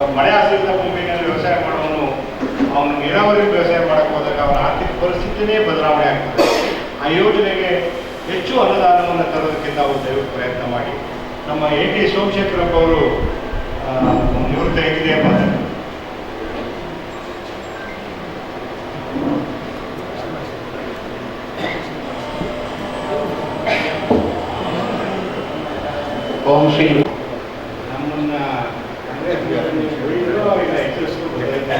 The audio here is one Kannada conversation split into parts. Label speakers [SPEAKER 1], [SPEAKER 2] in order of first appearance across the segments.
[SPEAKER 1] ಮಳೆ ಆಶ್ರಿತ ಭೂಮಿಯಲ್ಲಿ ವ್ಯವಸಾಯ ಮಾಡುವನು, ಅವನು ನೀರಾವರಿ ವ್ಯವಸಾಯ ಮಾಡಕ್ಕೆ ಹೋದಾಗ ಅವನ ಆರ್ಥಿಕ ಪರಿಸ್ಥಿತಿನೇ ಬದಲಾವಣೆ ಆಗ್ತದೆ. ಆ ಯೋಜನೆಗೆ ಹೆಚ್ಚು ಅನುದಾನವನ್ನು ತರೋದಕ್ಕೆ ನಾವು ದಯವಿಟ್ಟು ಪ್ರಯತ್ನ ಮಾಡಿ. ನಮ್ಮ ಎ ಟಿ ಸೋಮಶೇಖರಪ್ಪ ಅವರು ನಿವೃತ್ತ ಎನ್ಜಿನಿಯರ್ ಮಾತಾಡ್ತಾರೆ ಓಂ ನಮ್ಮನ್ನ ಅಂದ್ರೆ ನೀವು ಹೇಳಿದ್ರೋ ಇಲ್ಲ ಎಚ್ಚರಿಸಿದ್ರು ಗೊತ್ತಾಯ್ತು.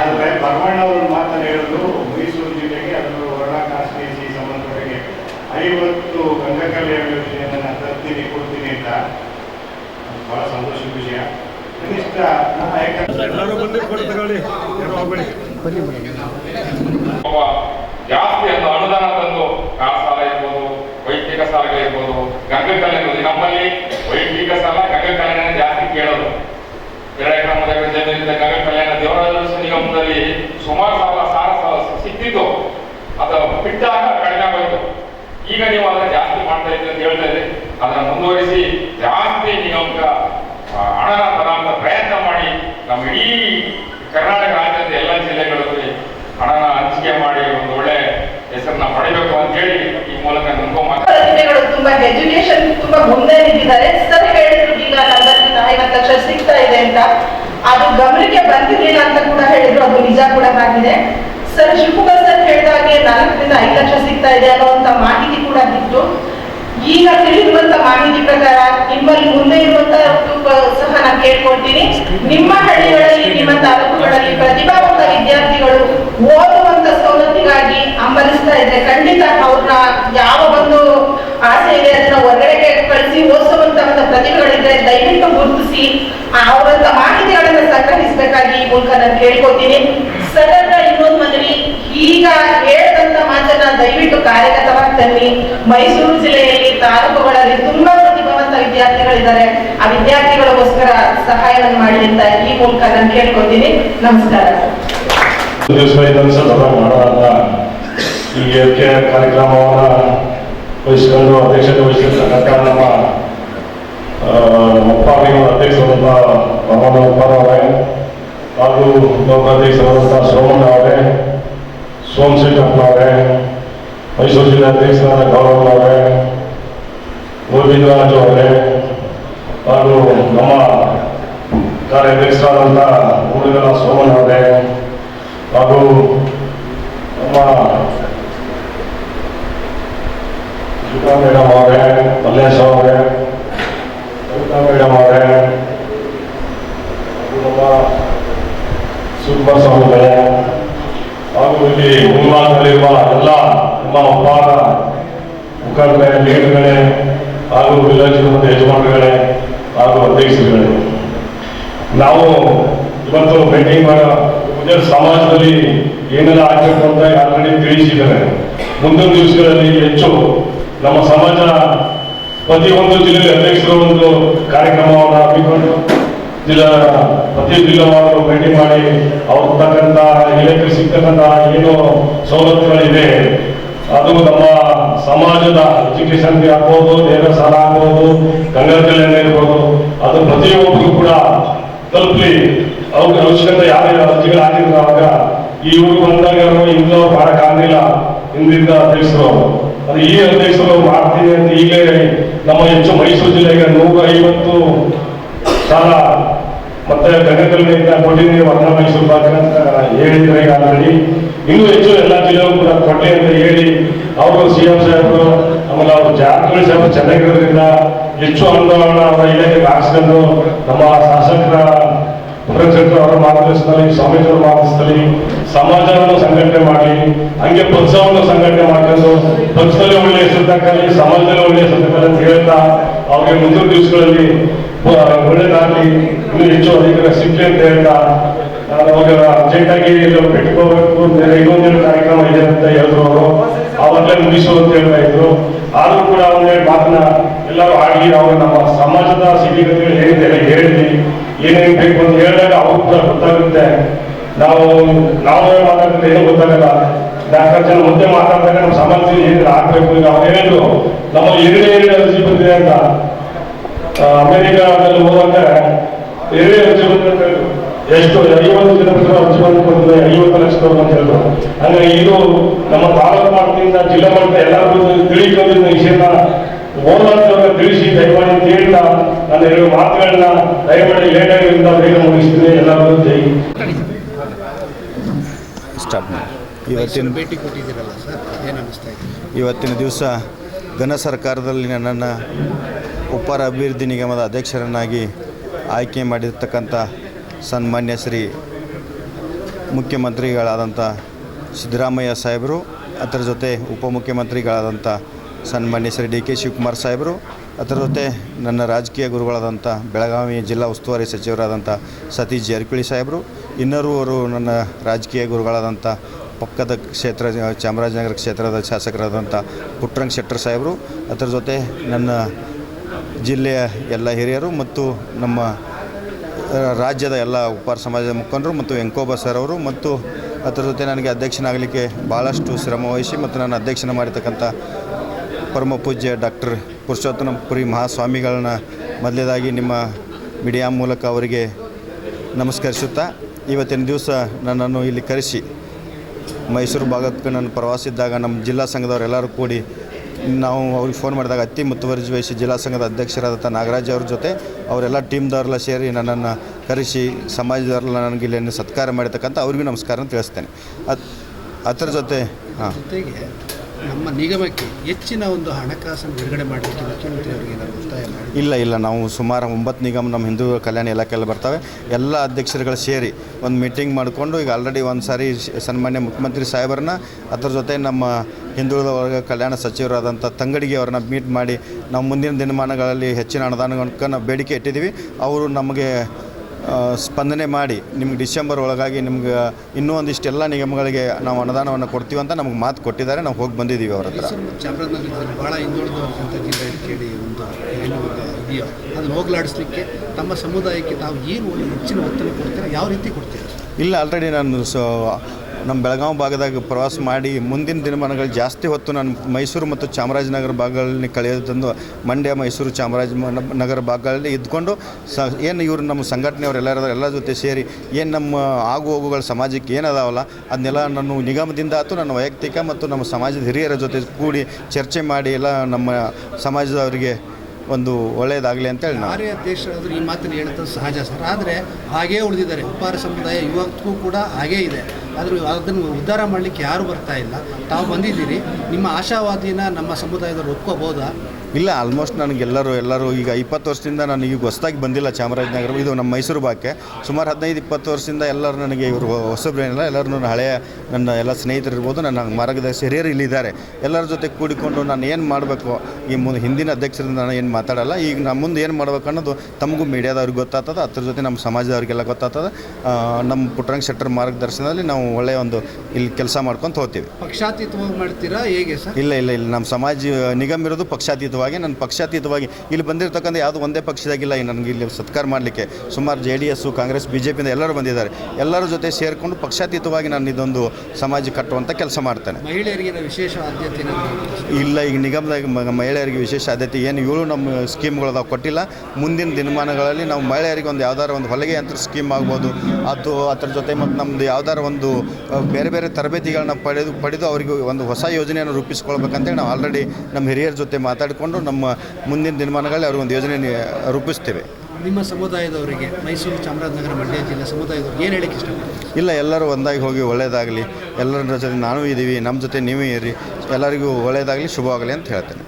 [SPEAKER 1] ಆದರೆ ಬರವಣ್ಣವರು ಮಾತನ್ನು ಹೇಳಿದ್ರು ಮೈಸೂರು ಜಿಲ್ಲೆಗೆ ಅದರ ವರ್ಣ ಕಾಶ್ಮೀರಿ ಸಂಬಂಧಗಳಿಗೆ ಐವತ್ತು ಗಂಗಾ ಕಲ್ಯಾಣ ಯೋಜನೆಯನ್ನು ನಾನು ತರ್ತೀನಿ ಕೊಡ್ತೀನಿ ಅಂತ ಅದು ಬಹಳ ಸಂತೋಷದ ವಿಷಯ ಕನಿಷ್ಠ ನಮ್ಮ ಯಾಕಂದ್ರೆ ಎಲ್ಲರೂ ಬಂದು ಬನ್ನಿ ತಗೊಳ್ಳಿ ಯಾರು ಹೋಗ್ಬೇಡಿ
[SPEAKER 2] ಒಬ್ಬ ಜಾಸ್ತಿ ಒಂದು ಅನುದಾನ ತಂದು ಕಾರ್ ಸಾಲ ಇರ್ಬೋದು ವೈಯಕ್ತಿಕ ಸಾಲಗಳಿರ್ಬೋದು ಗಂಗಾ ಕಲ್ಯಾಣ ನಮ್ಮಲ್ಲಿ ವೈಯಕ್ತಿಕ ಸಾಲ ಗಂಗಾ ಕಲ್ಯಾಣ ಜಾಸ್ತಿ ಕೇಳೋದು ಎರಡು ಎಕರೆ ಮೂರು ಎಕರೆ ಜಮೀನಿಂದ ಗಂಗಾ ಕಲ್ಯಾಣ ದೇವರಾಜ ನಿಗಮದಲ್ಲಿ ಸುಮಾರು ಸಾಲ ಸಾಲ ಸಾಲ ಸಿಕ್ತಿತ್ತು ಅದು ಬಿಟ್ಟಾಗ ಕಡಿಮೆ ಆಗೋಯ್ತು ಈಗ ನೀವು ಅದನ್ನ ಜಾಸ್ತಿ ಮಾಡ್ತಾ ಇದ್ದೀರಿ ಅಂತ ಹೇಳ್ತಾ ಇದ್ರಿ ಅದನ್ನ ಮುಂದುವರಿಸಿ ಜಾಸ್ತಿ ನಿಗಮಕ ಆ, ಹಣನ ತರಾಂತ ಪ್ರಯತ್ನ ಮಾಡಿ ನಮ್ಮ ಇಡೀ ಕರ್ನಾಟಕ ರಾಜ್ಯದ ಎಲ್ಲ ಜಿಲ್ಲೆಗಳಲ್ಲಿ ಹಣನ ಹಂಚಿಕೆ ಮಾಡಿ ಒಂದು ಒಳ್ಳೆ ಹೆಸರನ್ನ ಪಡಿಬೇಕು ಅಂತ ಹೇಳಿ ಈ ಮೂಲಕ ನಮಗೂ ಮಾತು
[SPEAKER 3] ಪ್ರತಿಭೆಗಳು ತುಂಬಾ ಎಜುಕೇಶನ್ ತುಂಬಾ ಮುಂದೆ ನಿಂತಿದ್ದಾರೆ. ಸರ್ ಹೇಳಿದ್ರು, ಈಗ ನಲವತ್ತರಿಂದ ಐವತ್ತು ಲಕ್ಷ ಸಿಗ್ತಾ ಇದೆ ಅಂತ. ಅದು ಗಮನಕ್ಕೆ ಬಂದಿರಲಿಲ್ಲ ಅಂತ ಕೂಡ ಹೇಳಿದ್ರು, ಅದು ನಿಜ ಕೂಡ ಆಗಿದೆ. ಸರ್, ಶಿವಕುಮಾರ್ ಸರ್ ಹೇಳಿದಾಗೆ ನಾಲ್ಕರಿಂದ ಐದು ಲಕ್ಷ ಸಿಗ್ತಾ ಇದೆ ಅನ್ನೋಂತ ಮಾಹಿತಿ ಕೂಡ ಇತ್ತು. ಈಗ ತಿಳಿದಿರುವಂತ ಮಾಹಿತಿ ಪ್ರಕಾರ ನಿಮ್ಮಲ್ಲಿ ಮುಂದೆ ಇರುವಂತ ಸಹ ನಾನು ಕೇಳ್ಕೊಳ್ತೀನಿ. ನಿಮ್ಮ ಹಳ್ಳಿಗಳಲ್ಲಿ, ನಿಮ್ಮ ತಾಲೂಕುಗಳಲ್ಲಿ ಪ್ರತಿಭಾವಂತ ವಿದ್ಯಾರ್ಥಿಗಳು ಓದುವಂತ ಸವಲತ್ತಿಗಾಗಿ ಹಂಬಲಿಸ್ತಾ ಇದ್ರೆ ಖಂಡಿತ ಅವ್ರನ್ನ ಯಾವ ಒಂದು ಆಸೆ ಇದೆ ಅದನ್ನ ಹೊರಗಡೆ ಕಳಿಸಿ ಓದಿಸುವಂತ ಒಂದು ಪ್ರತಿಭೆಗಳಿದ್ರೆ ದಯವಿಟ್ಟು ಗುರುತಿಸಿ ಅವರಂತ ಮಾಹಿತಿಗಳನ್ನ ಸಂಗ್ರಹಿಸಬೇಕಾಗಿ ಈ ಮೂಲಕ ನಾನು ಕೇಳ್ಕೊತೀನಿ. ಸದನ ಇನ್ನೊಂದು ಮನವಿ, ಈಗ ಹೇಳಿದಂತ ಮಾತನ್ನ ದಯವಿಟ್ಟು ಕಾರ್ಯಗತವಾಗಿ ತನ್ನಿ. ಮೈಸೂರು ಜಿಲ್ಲೆಯಲ್ಲಿ ತಾಲೂಕುಗಳಲ್ಲಿ ತುಂಬಾ ಪ್ರತಿಭಾವಂತ ವಿದ್ಯಾರ್ಥಿಗಳಿದ್ದಾರೆ. ಆ ವಿದ್ಯಾರ್ಥಿಗಳಿಗೋಸ್ಕರ ಸಹಾಯವನ್ನು ಮಾಡಿ ಅಂತ ಈ ಮೂಲಕ ನಾನು ಕೇಳ್ಕೊತೀನಿ. ನಮಸ್ಕಾರ.
[SPEAKER 4] ಕಾರ್ಯಕ್ರಮವನ್ನು ವಹಿಸಿಕೊಂಡು ಅಧ್ಯಕ್ಷತೆ ವಹಿಸಿರ್ತಕ್ಕಂಥ ನಮ್ಮ ಆ, ಒಪ್ಪಾಗಿರುವ ಅಧ್ಯಕ್ಷರಾದಂಥ ಭಗವಾನ್ ಒಪ್ಪರವರೇ ಹಾಗೂ ಇನ್ನೊಬ್ಬ ಅಧ್ಯಕ್ಷರಾದಂಥ ಸೋಮಣ್ಣ ಅವರೇ ಸೋಮಶೇಖರಪ್ಪನವರೇ ಮೈಸೂರು ಜಿಲ್ಲಾ ಅಧ್ಯಕ್ಷರಾದ ಗೌರವನವರೇ ಗೋವಿಂದರಾಜು ಅವರೇ ಹಾಗೂ ನಮ್ಮ ಕಾರ್ಯಾಧ್ಯಕ್ಷರಾದಂಥ ಊರಿನ ಸೋಮಣ್ಣ ಅವರೇ ಹಾಗೂ ನಮ್ಮ ಗೀತಾ ಮೇಡಮ್ ಅವರೇ ಮಲ್ಲೇಶ್ ಅವರೇ ಕವಿತಾ ಮೇಡಮ್ ಅವರೇ ನಮ್ಮ ಸ್ವಾಮಿಗಳೇ ಹಾಗೂ ಇಲ್ಲಿ ಮುಂಭಾಗದಲ್ಲಿರುವ ಎಲ್ಲ ನಮ್ಮ ಒಬ್ಬಾದ ಮುಖಂಡರೇ ಲೀಡರ್ಗಳೇ ಹಾಗೂ ವಿಲೇಜ್ ಮತ್ತು ಯಜಮಾನರುಗಳೇ, ಹಾಗೂ ಅಧ್ಯಕ್ಷರುಗಳೇ. ನಾವು ಇವತ್ತು ಮೀಟಿಂಗ್ ಮಾಡೋ ಸಮಾಜದಲ್ಲಿ ಏನೆಲ್ಲ ಆಗಬೇಕು ಅಂತ ಆಲ್ರೆಡಿ ತಿಳಿಸಿದ್ದಾರೆ. ಮುಂದಿನ ದಿವಸಗಳಲ್ಲಿ ಹೆಚ್ಚು ನಮ್ಮ ಸಮಾಜ ಪ್ರತಿಯೊಂದು ಜಿಲ್ಲೆಯ ಅಧ್ಯಕ್ಷರು ಒಂದು ಕಾರ್ಯಕ್ರಮವನ್ನು ಹಮ್ಮಿಕೊಂಡು ಜಿಲ್ಲಾ ಪ್ರತಿ ಜಿಲ್ಲೆವಾರು ಭೇಟಿ ಮಾಡಿ ಅವ್ರು ತಕ್ಕಂಥ ಇಲಾಖೆ ಸಿಗ್ತಕ್ಕಂಥ ಏನು ಸವಲತ್ತುಗಳಿದೆ ಅದು ನಮ್ಮ ಸಮಾಜದ ಎಜುಕೇಶನ್ ಆಗ್ಬೋದು ನೇರ ಸಾಲ ಆಗ್ಬೋದು, ಗಂಗಾ ಕಲ್ಯಾಣ ಇರ್ಬೋದು, ಅದು ಪ್ರತಿಯೊಬ್ಬರಿಗೂ ಕೂಡ ತಲುಪಲಿ. ಅವ್ರಿಗೆ ಅವಶ್ಯಕತೆ ಯಾರು ಆಗಿರ್ತಾವಾಗ ಈ ಊರಿಗೆ ಬಂದಾಗ ಇಂದು ಮಾಡಕ್ಕಾಗಲಿಲ್ಲ ಹಿಂದಿಂದ ತಿಳಿಸಿರೋರು. ಈ ಅಧ್ಯಕ್ಷರು ಮಾಡ್ತೀನಿ ಅಂತ ಈಗಲೇ ನಮ್ಮ ಹೆಚ್ಚು ಮೈಸೂರು ಜಿಲ್ಲೆಗೆ ನೂರ ಐವತ್ತು ಸಾಲ ಮತ್ತೆ ಗಣಕಲ್ನಿಂದ ಕೊಟ್ಟಿದ್ದೀನಿ ವರ್ಣ ಮೈಸೂರು ಭಾಗ ಅಂತ ಹೇಳಿದ್ರೆ ಈಗ ಆಲ್ರೆಡಿ. ಇನ್ನೂ ಹೆಚ್ಚು ಎಲ್ಲ ಜಿಲ್ಲೆಗೂ ಕೂಡ ಕೊಟ್ಟೆ ಅಂತ ಹೇಳಿ ಅವರು ಸಿ ಎಂ ಸಾಹೇಬರು, ಆಮೇಲೆ ಅವರು ಜಾರಕಿಹೊಳಿ ಸಾಹೇಬರು ಚೆನ್ನಾಗಿರೋದ್ರಿಂದ ಹೆಚ್ಚು ಅನುದಾನ ಅವರ ಇಲಾಖೆಗೆ ಹಾಕ್ಸ್ಕೊಂಡು ನಮ್ಮ ಶಾಸಕರ ಅವರ ಸ್ವಾಮೀಜಿಯವರು ಸ್ವಾಮೀಜಿಯವರ ಸಮಾಜವನ್ನು ಸಂಘಟನೆ ಮಾಡಲಿ ಹಂಗೆ ಪಕ್ಷವನ್ನು ಸಂಘಟನೆ ಮಾಡ್ಕೊಂಡು, ಪಕ್ಷದಲ್ಲಿ ಒಳ್ಳೆ ಹೆಸರು ಸಮಾಜದಲ್ಲಿ ಒಳ್ಳೆ ಹೆಸರು ತಕ್ಕಲ್ಲಿ ಅಂತ ಹೇಳ್ತಾ ಅವ್ರಿಗೆ ಮುಂದಿನ ದಿವಸಗಳಲ್ಲಿ ಒಳ್ಳೆದಾಗಲಿ, ಇನ್ನೂ ಹೆಚ್ಚು ಅಧಿಕಾರ ಸಿಗ್ಲಿ ಅಂತ ಹೇಳ್ತಾ ಅವಾಗ ಅರ್ಜೆಂಟಾಗಿ ಬೇರೆ ಇನ್ನೊಂದೇನು ಕಾರ್ಯಕ್ರಮ ಇದೆ ಅಂತ ಹೇಳಿದ್ರು ಅವರು. ಅವಾಗಲೇ ಮುಗಿಸು ಅಂತ ಹೇಳ್ತಾ ಇದ್ರು. ಆದ್ರೂ ಕೂಡ ಒಂದೆರಡು ಮಾತನ್ನ ಎಲ್ಲರೂ ಆಡಿ ಅವರು ನಮ್ಮ ಸಮಾಜದ ಸ್ಥಿತಿಗತಿಗಳು ಏನಿದೆ ಎಲ್ಲ ಹೇಳಿ ಏನೇನು ಬೇಕು ಅಂತ ಹೇಳಿದಾಗ ಅವ್ರು ಕೂಡ ಗೊತ್ತಾಗುತ್ತೆ. ನಾವು ನಾವು ಮಾತಾಡಿದ್ರೆ ಏನೂ ಗೊತ್ತಾಗಲ್ಲ. ಡಾಕ್ಟರ್ ಜನ ಮುಂದೆ ಮಾತಾಡಿದಾಗ ನಮ್ಮ ಸಮಾಜದಲ್ಲಿ ಏನಿದೆ ಆಗ್ಬೇಕು ಈಗ ಅವ್ರು ನಮ್ಮ ಎರಡು ಎರಡು ಅರ್ಜಿ ಬಂದಿದೆ ಅಂತ. ಅಮೆರಿಕಾದಲ್ಲಿ ಹೋದಾಗ ಎರಡೇ ಅರ್ಜಿ ಬಂದಿದೆ ಎಷ್ಟು ಐವತ್ತು ಜನ ಅರ್ಜಿ ಬಂದಿದೆ ಐವತ್ತು ಲಕ್ಷ ಅಂತ ಹೇಳಿದ್ರು. ಅಂದ್ರೆ ಇದು ನಮ್ಮ ತಾಲೂಕು ಮಟ್ಟದಿಂದ ಜಿಲ್ಲಾ ಮಟ್ಟ ಎಲ್ಲರಿಗೂ ತಿಳಿಕೊಂಡಿದ್ದ ವಿಷಯನ ಓದಾದವ್ರಿಗೆ ತಿಳಿಸಿ, ದಯಮಾಡಿ ಅಂತ ಎರಡು ಮಾತುಗಳನ್ನ ದಯಮಾಡಿ ಲೇಟ್ ಆಗಿರೋದ್ರಿಂದ ಬೇಗ ಮುಗಿಸ್ತೀನಿ. ಎಲ್ಲರಿಗೂ ಜೈ
[SPEAKER 5] ಸ್ಟಾರ್ಟ್ ಮಾಡಿ ಇವತ್ತಿನ
[SPEAKER 6] ಭೇಟಿ ಕೊಟ್ಟಿದ್ದೀರಲ್ಲ ಸರ್ ಏನು ಅನಿಸ್ತಾ ಇದೆ?
[SPEAKER 5] ಇವತ್ತಿನ ದಿವಸ ಘನ ಸರ್ಕಾರದಲ್ಲಿ ನನ್ನನ್ನು ಉಪ್ಪಾರ ಅಭಿವೃದ್ಧಿ ನಿಗಮದ ಅಧ್ಯಕ್ಷರನ್ನಾಗಿ ಆಯ್ಕೆ ಮಾಡಿರ್ತಕ್ಕಂಥ ಸನ್ಮಾನ್ಯ ಶ್ರೀ ಮುಖ್ಯಮಂತ್ರಿಗಳಾದಂಥ ಸಿದ್ದರಾಮಯ್ಯ ಸಾಹೇಬರು ಅದರ ಜೊತೆ ಉಪಮುಖ್ಯಮಂತ್ರಿಗಳಾದಂಥ ಸನ್ಮಾನ್ಯ ಶ್ರೀ ಡಿ ಕೆ ಶಿವಕುಮಾರ್ ಸಾಹೇಬರು ಅದರ ಜೊತೆ ನನ್ನ ರಾಜಕೀಯ ಗುರುಗಳಾದಂಥ ಬೆಳಗಾವಿ ಜಿಲ್ಲಾ ಉಸ್ತುವಾರಿ ಸಚಿವರಾದಂಥ ಸತೀಶ್ ಜಾರಕಿಹೊಳಿ ಸಾಹೇಬರು ಇನ್ನರೂವರು ನನ್ನ ರಾಜಕೀಯ ಗುರುಗಳಾದಂಥ ಪಕ್ಕದ ಕ್ಷೇತ್ರ, ಚಾಮರಾಜನಗರ ಕ್ಷೇತ್ರದ ಶಾಸಕರಾದಂಥ ಪುಟ್ರಂಗ್ ಶೆಟ್ಟರ್ ಸಾಹೇಬರು, ಅದರ ಜೊತೆ ನನ್ನ ಜಿಲ್ಲೆಯ ಎಲ್ಲ ಹಿರಿಯರು ಮತ್ತು ನಮ್ಮ ರಾಜ್ಯದ ಎಲ್ಲ ಉಪಾರ ಸಮಾಜದ ಮುಖಂಡರು ಮತ್ತು ವೆಂಕೋಬಾ ಸರ್ ಅವರು ಮತ್ತು ಅದರ ಜೊತೆ ನನಗೆ ಅಧ್ಯಕ್ಷನಾಗಲಿಕ್ಕೆ ಭಾಳಷ್ಟು ಶ್ರಮ ವಹಿಸಿ ಮತ್ತು ನಾನು ಅಧ್ಯಕ್ಷನ ಮಾಡಿರ್ತಕ್ಕಂಥ ಪರಮ ಪೂಜ್ಯ ಡಾಕ್ಟರ್ ಪುರುಷೋತ್ತಮ ಪುರಿ ಮಹಾಸ್ವಾಮಿಗಳನ್ನ ಮೊದಲೇದಾಗಿ ನಿಮ್ಮ ಮೀಡಿಯಾ ಮೂಲಕ ಅವರಿಗೆ ನಮಸ್ಕರಿಸುತ್ತಾ, ಇವತ್ತಿನ ದಿವಸ ನನ್ನನ್ನು ಇಲ್ಲಿ ಕರೆಸಿ, ಮೈಸೂರು ಭಾಗಕ್ಕೆ ನಾನು ಪ್ರವಾಸ ಇದ್ದಾಗ ನಮ್ಮ ಜಿಲ್ಲಾ ಸಂಘದವರೆಲ್ಲರೂ ಕೂಡಿ ನಾವು ಅವ್ರಿಗೆ ಫೋನ್ ಮಾಡಿದಾಗ ಅತಿ ಮುತುವರ್ಜಿ ವಹಿಸಿ ಜಿಲ್ಲಾ ಸಂಘದ ಅಧ್ಯಕ್ಷರಾದಂಥ ನಾಗರಾಜ್ ಅವ್ರ ಜೊತೆ ಅವರೆಲ್ಲ ಟೀಮ್ದವರೆಲ್ಲ ಸೇರಿ ನನ್ನನ್ನು ಕರೆಸಿ, ಸಮಾಜದವರೆಲ್ಲ ನನಗೆ ಇಲ್ಲಿ ಸತ್ಕಾರ ಮಾಡಿರ್ತಕ್ಕಂಥ ಅವ್ರಿಗೂ ನಮಸ್ಕಾರ ಅಂತ ತಿಳಿಸ್ತೇನೆ. ಅದು ಅದರ ಜೊತೆ, ಹಾಂ.
[SPEAKER 6] ನಮ್ಮ ನಿಗಮಕ್ಕೆ ಹೆಚ್ಚಿನ ಒಂದು ಹಣಕಾಸನ್ನು ಬಿಡುಗಡೆ ಮಾಡಲಿಕ್ಕೆ ಮುಖ್ಯಮಂತ್ರಿ ಅವರಿಗೆ ಏನಾದ್ರು
[SPEAKER 5] ಇಲ್ಲ ಇಲ್ಲ. ನಾವು ಸುಮಾರು ಒಂಬತ್ತು ನಿಗಮ, ನಮ್ಮ ಹಿಂದೂ ಕಲ್ಯಾಣ ಇಲಾಖೆಯಲ್ಲಿ ಬರ್ತವೆ. ಎಲ್ಲ ಅಧ್ಯಕ್ಷರುಗಳು ಸೇರಿ ಒಂದು ಮೀಟಿಂಗ್ ಮಾಡಿಕೊಂಡು ಈಗ ಆಲ್ರೆಡಿ ಒಂದು ಸಾರಿ ಸನ್ಮಾನ್ಯ ಮುಖ್ಯಮಂತ್ರಿ ಸಾಹೇಬರನ್ನ ಅದರ ಜೊತೆ ನಮ್ಮ ಹಿಂದುಳಿದ ವರ್ಗ ಕಲ್ಯಾಣ ಸಚಿವರಾದಂಥ ತಂಗಡಿಗೆ ಅವ್ರನ್ನ ಮೀಟ್ ಮಾಡಿ ನಾವು ಮುಂದಿನ ದಿನಮಾನಗಳಲ್ಲಿ ಹೆಚ್ಚಿನ ಅನುದಾನಕ್ಕೆ ಬೇಡಿಕೆ ಇಟ್ಟಿದ್ದೀವಿ. ಅವರು ನಮಗೆ ಸ್ಪಂದನೆ ಮಾಡಿ ನಿಮ್ಗೆ ಡಿಸೆಂಬರ್ ಒಳಗಾಗಿ ನಿಮ್ಗೆ ಇನ್ನೂ ಒಂದಿಷ್ಟು ಎಲ್ಲ ನಿಗಮಗಳಿಗೆ ನಾವು ಅನುದಾನವನ್ನು ಕೊಡ್ತೀವಿ ಅಂತ ನಮ್ಗೆ ಮಾತು ಕೊಟ್ಟಿದ್ದಾರೆ. ನಾವು ಹೋಗಿ ಬಂದಿದ್ದೀವಿ ಅವ್ರ ಹತ್ರ.
[SPEAKER 6] ಹೋಗ್ಲಾಡಿಸ್ಲಿಕ್ಕೆ ಮತ್ತು ಚಾಮರಾಜನಗರದಲ್ಲಿ ಭಾಳ ಹಿಂದುಳಿದವರಂಥ ಜಿಲ್ಲೆ ಅಂತೇಳಿ ಒಂದು ಏನು ಇದೆಯೋ? ಅದನ್ನು ಹೋಗಲಾಡಿಸ್ಲಿಕ್ಕೆ ತಮ್ಮ ಸಮುದಾಯಕ್ಕೆ ತಾವು ಏನು ಒಂದು ಹೆಚ್ಚಿನ ಒತ್ತಡ ಕೊಡ್ತೀರಾ? ಯಾವ ರೀತಿ ಕೊಡ್ತೀರಾ?
[SPEAKER 5] ಇಲ್ಲ ಆಲ್ರೆಡಿ ನಾನು ಸೊ ನಮ್ಮ ಬೆಳಗಾವಿ ಭಾಗದಾಗ ಪ್ರವಾಸ ಮಾಡಿ ಮುಂದಿನ ದಿನಮಾನಗಳು ಜಾಸ್ತಿ ಹೊತ್ತು ನಾನು ಮೈಸೂರು ಮತ್ತು ಚಾಮರಾಜನಗರ ಭಾಗಗಳಲ್ಲಿ ಕಳೆಯೋದಂದು ಮಂಡ್ಯ, ಮೈಸೂರು ಚಾಮರಾಜ ನಗರ ಭಾಗಗಳಲ್ಲಿ ಇದ್ಕೊಂಡು ಸ, ಏನು ಇವರು ನಮ್ಮ ಸಂಘಟನೆಯವರು ಎಲ್ಲರ ಎಲ್ಲ ಜೊತೆ ಸೇರಿ ಏನು ನಮ್ಮ ಆಗು ಹೋಗುಗಳು ಸಮಾಜಕ್ಕೆ ಏನದಾವಲ್ಲ, ಅದನ್ನೆಲ್ಲ ನಾನು ನಿಗಮದಿಂದ ಆಯ್ತು, ನನ್ನ ವೈಯಕ್ತಿಕ ಮತ್ತು ನಮ್ಮ ಸಮಾಜದ ಹಿರಿಯರ ಜೊತೆ ಕೂಡಿ ಚರ್ಚೆ ಮಾಡಿ ಎಲ್ಲ ನಮ್ಮ ಸಮಾಜದವರಿಗೆ ಒಂದು ಒಳ್ಳೆಯದಾಗಲಿ ಅಂತೇಳಿ ಹೇಳಿ
[SPEAKER 6] ಯಾರೇ ಅಧ್ಯಕ್ಷರಾದರೂ ಈ ಮಾತನ್ನು ಹೇಳ್ತಾರೆ ಸಹಜ ಸರ್. ಆದರೆ ಹಾಗೇ ಉಳಿದಿದ್ದಾರೆ. ಉಪ್ಪಾರ ಸಮುದಾಯ ಇವತ್ತಿಗೂ ಕೂಡ ಹಾಗೇ ಇದೆ. ಆದರೂ ಅದನ್ನು ಉದ್ಧಾರ ಮಾಡಲಿಕ್ಕೆ ಯಾರು ಬರ್ತಾ ಇಲ್ಲ. ತಾವು ಬಂದಿದ್ದೀರಿ. ನಿಮ್ಮ ಆಶಾವಾದಿನ ನಮ್ಮ ಸಮುದಾಯದವರು ಒಪ್ಕೋಬೋದಾ?
[SPEAKER 5] ಇಲ್ಲ ಆಲ್ಮೋಸ್ಟ್ ನನಗೆಲ್ಲರೂ ಎಲ್ಲರೂ ಈಗ ಇಪ್ಪತ್ತು ವರ್ಷದಿಂದ ನಾನು ಈಗ ಹೊಸದಾಗಿ ಬಂದಿಲ್ಲ ಚಾಮರಾಜನಗರ ಇದು ನಮ್ಮ ಮೈಸೂರು ಭಾಗಕ್ಕೆ. ಸುಮಾರು ಹದಿನೈದು ಇಪ್ಪತ್ತು ವರ್ಷದಿಂದ ಎಲ್ಲರೂ ನನಗೆ ಇವರು ಹೊಸಬ್ರೇನಿಲ್ಲ ಎಲ್ಲರೂ ನನ್ನ ಹಳೆಯ ನನ್ನ ಎಲ್ಲ ಸ್ನೇಹಿತರು ಇರ್ಬೋದು ನನ್ನ ಮಾರ್ಗದರ್ಶಿ ಹಿರಿಯರು ಇಲ್ಲಿದ್ದಾರೆ ಎಲ್ಲರ ಜೊತೆ ಕೂಡಿಕೊಂಡು ನಾನು ಏನು ಮಾಡಬೇಕು? ಈ ಮುಂದೆ ಹಿಂದಿನ ಅಧ್ಯಕ್ಷರಿಂದ ನಾನು ಏನು ಮಾತಾಡಲ್ಲ ಈಗ ನಮ್ಮ ಮುಂದೆ ಏನು ಮಾಡ್ಬೇಕು ಅನ್ನೋದು ತಮಗೂ ಮೀಡಿಯಾದವ್ರಿಗೆ ಗೊತ್ತಾಗ್ತದೆ. ಅದ್ರ ಜೊತೆ ನಮ್ಮ ಸಮಾಜದವ್ರಿಗೆಲ್ಲ ಗೊತ್ತಾಗ್ತದೆ. ನಮ್ಮ ಪುಟ್ಟರಂಗ ಶೆಟ್ಟರ್ ಮಾರ್ಗದರ್ಶನದಲ್ಲಿ ನಾವು ಒಳ್ಳೆಯ ಒಂದು ಇಲ್ಲಿ ಕೆಲಸ ಮಾಡ್ಕೊಂತ ಹೋಗ್ತೀವಿ.
[SPEAKER 6] ಪಕ್ಷಾತೀತವಾಗಿ ಮಾಡ್ತೀರಾ? ಹೇಗೆ ಸರ್?
[SPEAKER 5] ಇಲ್ಲ ಇಲ್ಲ ಇಲ್ಲ. ನಮ್ಮ ಸಮಾಜ ನಿಗಮ ಇರೋದು ಪಕ್ಷಾತೀತವಾಗಿ ನಾನು ಪಕ್ಷಾತೀತವಾಗಿ ಇಲ್ಲಿ ಬಂದಿರತಕ್ಕಂಥ ಯಾವುದು ಒಂದೇ ಪಕ್ಷದಾಗಿಲ್ಲ. ನನಗೆ ಇಲ್ಲಿ ಸತ್ಕಾರ ಮಾಡಲಿಕ್ಕೆ ಸುಮಾರು J D S Congress B J ಪಿಯಿಂದ ಎಲ್ಲರೂ ಬಂದಿದ್ದಾರೆ. ಎಲ್ಲರ ಜೊತೆ ಸೇರಿಕೊಂಡು ಪಕ್ಷಾತೀತವಾಗಿ ನಾನು ಇದೊಂದು ಸಮಾಜ ಕಟ್ಟುವಂಥ ಕೆಲಸ ಮಾಡ್ತೇನೆ.
[SPEAKER 6] ಮಹಿಳೆಯರಿಗೆ ವಿಶೇಷ ಆದ್ಯತೆ?
[SPEAKER 5] ಇಲ್ಲ ಈಗ ನಿಗಮದಾಗ ಮಹಿಳೆಯರಿಗೆ ವಿಶೇಷ ಆದ್ಯತೆ ಏನು ಏಳು ನಮ್ಮ ಸ್ಕೀಮ್ಗಳು ಕೊಟ್ಟಿಲ್ಲ. ಮುಂದಿನ ದಿನಮಾನಗಳಲ್ಲಿ ನಾವು ಮಹಿಳೆಯರಿಗೆ ಒಂದು ಯಾವ್ದಾರ ಒಂದು ಹೊಲಿಗೆ ಯಂತ್ರ ಸ್ಕೀಮ್ ಆಗ್ಬೋದು. ಅದು ಅದರ ಜೊತೆ ಮತ್ತು ನಮ್ಮದು ಯಾವ್ದಾರ ಒಂದು ಬೇರೆ ಬೇರೆ ತರಬೇತಿಗಳನ್ನ ಪಡೆದು ಪಡೆದು ಅವರಿಗೆ ಒಂದು ಹೊಸ ಯೋಜನೆಯನ್ನು ರೂಪಿಸ್ಕೊಳ್ಬೇಕಂತೇಳಿ ನಾವು ಆಲ್ರೆಡಿ ನಮ್ಮ ಹಿರಿಯರ ಜೊತೆ ಮಾತಾಡಿಕೊಂಡು ನಮ್ಮ ಮುಂದಿನ ದಿನಮಾನಗಳಲ್ಲಿ ಅವ್ರಿಗೆ ಒಂದು ಯೋಜನೆ ರೂಪಿಸ್ತೇವೆ
[SPEAKER 6] ನಿಮ್ಮ ಸಮುದಾಯದವರಿಗೆ ಮೈಸೂರು ಚಾಮರಾಜನಗರ ಮಂಡ್ಯ ಜಿಲ್ಲೆ ಸಮುದಾಯದವ್ರಿಗೆ ಏನು ಹೇಳಕ್ಕೆ ಇಷ್ಟ
[SPEAKER 5] ಇಲ್ಲ ಎಲ್ಲರೂ ಒಂದಾಗಿ ಹೋಗಿ ಒಳ್ಳೆಯದಾಗಲಿ ಎಲ್ಲರ ಜೊತೆ ನಾನು ಇದ್ದೀವಿ ನಮ್ಮ ಜೊತೆ ನೀವೇ ಇರಿ ಎಲ್ಲರಿಗೂ ಒಳ್ಳೆಯದಾಗಲಿ ಶುಭವಾಗಲಿ ಅಂತ ಹೇಳ್ತೇನೆ.